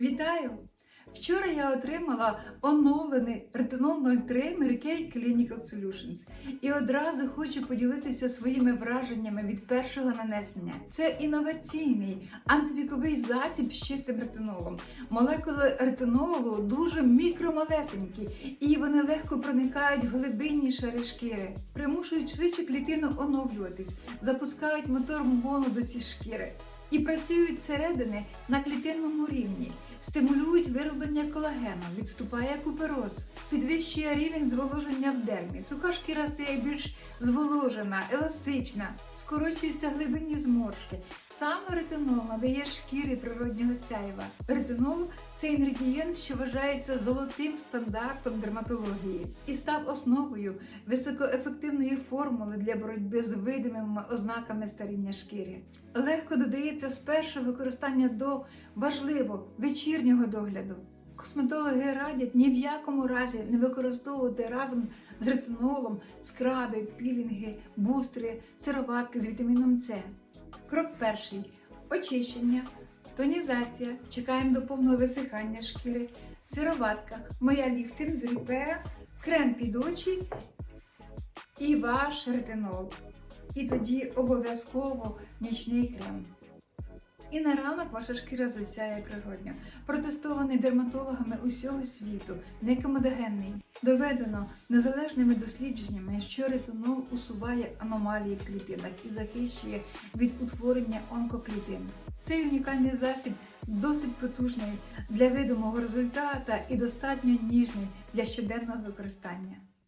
Вітаю! Вчора я отримала оновлений ретинол 03 Mary Clinical Solutions і одразу хочу поділитися своїми враженнями від першого нанесення. Це інноваційний антивіковий засіб з чистим ретинолом. Молекули ретинолу дуже мікромалесенькі і вони легко проникають в глибинні шари шкіри, примушують швидше клітину оновлюватись, запускають мотор молодості шкіри і працюють зсередини на клітинному рівні, стимулюють вироблення колагену, відступає купероз, підвищує рівень зволоження в дермі. Суха шкіра стає більш зволожена, еластична, скорочуються глибинні зморшки. Саме ретинол надає шкірі природнього сяйва. Ретинол це інгредієнт, що вважається золотим стандартом дерматології і став основою високоефективної формули для боротьби з видимими ознаками старіння шкіри. Легко додається з першого використання до важливо вечірнього догляду. Косметологи радять ні в якому разі не використовувати разом з ретинолом скраби, пілінги, бустери, сироватки з вітаміном С. Крок перший очищення, тонізація. Чекаємо до повного висихання шкіри, сироватка, моя ліфтинг з ріпе, крем під очі і ваш ретинол. І тоді обов'язково нічний крем. І на ранок ваша шкіра засяє природньо. Протестований дерматологами усього світу, некомедогенний. Доведено незалежними дослідженнями, що ретинол усуває аномалії в клітинах і захищує від утворення онкоклітин. Цей унікальний засіб досить потужний для видимого результата і достатньо ніжний для щоденного використання.